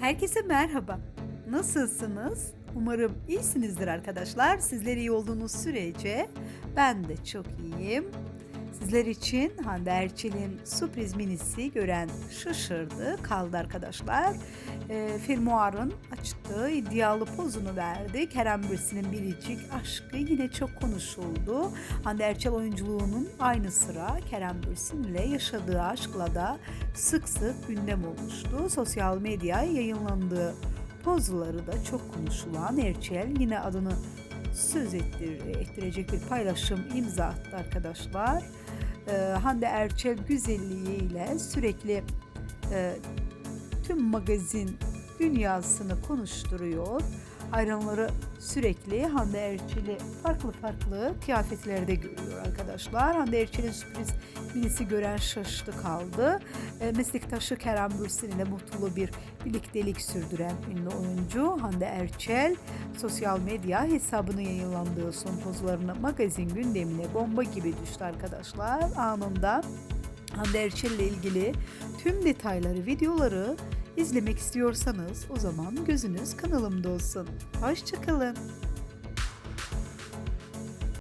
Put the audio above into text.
Herkese merhaba. Nasılsınız? Umarım iyisinizdir arkadaşlar. Sizler iyi olduğunuz sürece ben de çok iyiyim. Sizler için Hande Erçel'in sürpriz minisi gören şaşırdı kaldı arkadaşlar. E, Filmuar'ın açtığı iddialı pozunu verdi. Kerem Bürsin'in biricik aşkı yine çok konuşuldu. Hande Erçel oyunculuğunun aynı sıra Kerem Bürsin ile yaşadığı aşkla da sık sık gündem olmuştu. Sosyal medyaya yayınlandığı pozları da çok konuşulan Erçel yine adını söz ettir, ettirecek bir paylaşım imza attı arkadaşlar. Ee, Hande Erçel güzelliğiyle sürekli e, tüm magazin dünyasını konuşturuyor. Hayranları sürekli Hande Erçel'i farklı farklı kıyafetlerde görüyor arkadaşlar. Hande Erçel'in sürpriz minisi gören şaştı kaldı. E, meslektaşı Kerem Bürsin ile mutlu bir birliktelik sürdüren ünlü oyuncu Hande Erçel sosyal medya hesabını yayınlandığı son pozlarını magazin gündemine bomba gibi düştü arkadaşlar. Anında Hande ile ilgili tüm detayları, videoları izlemek istiyorsanız o zaman gözünüz kanalımda olsun. Hoşçakalın.